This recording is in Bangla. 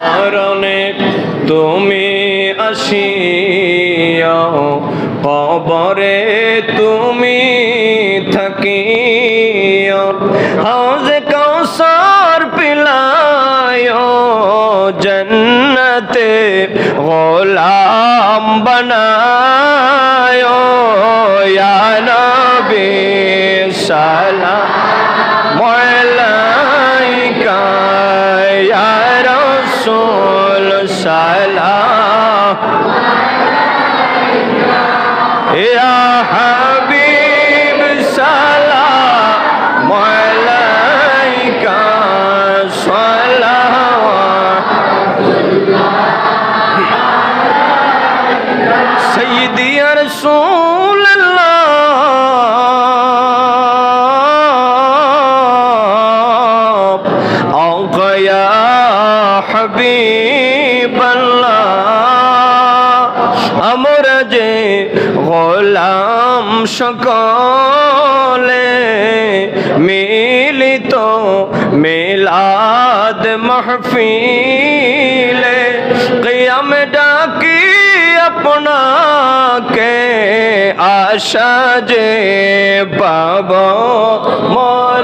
কারণে তুমি আসিয়াও কবরে তুমি থাকিও হাউজ কৌসর পিলায় জন্নতে গোলাম বানায় أفضل يا عليك سيدي يا رسول الله. يا حبيب যে গোলাম সকলে মিলিত মিলাদ মাহফিলে কিয়াম ডাকি আপনাকে আশা যে পাব মরণ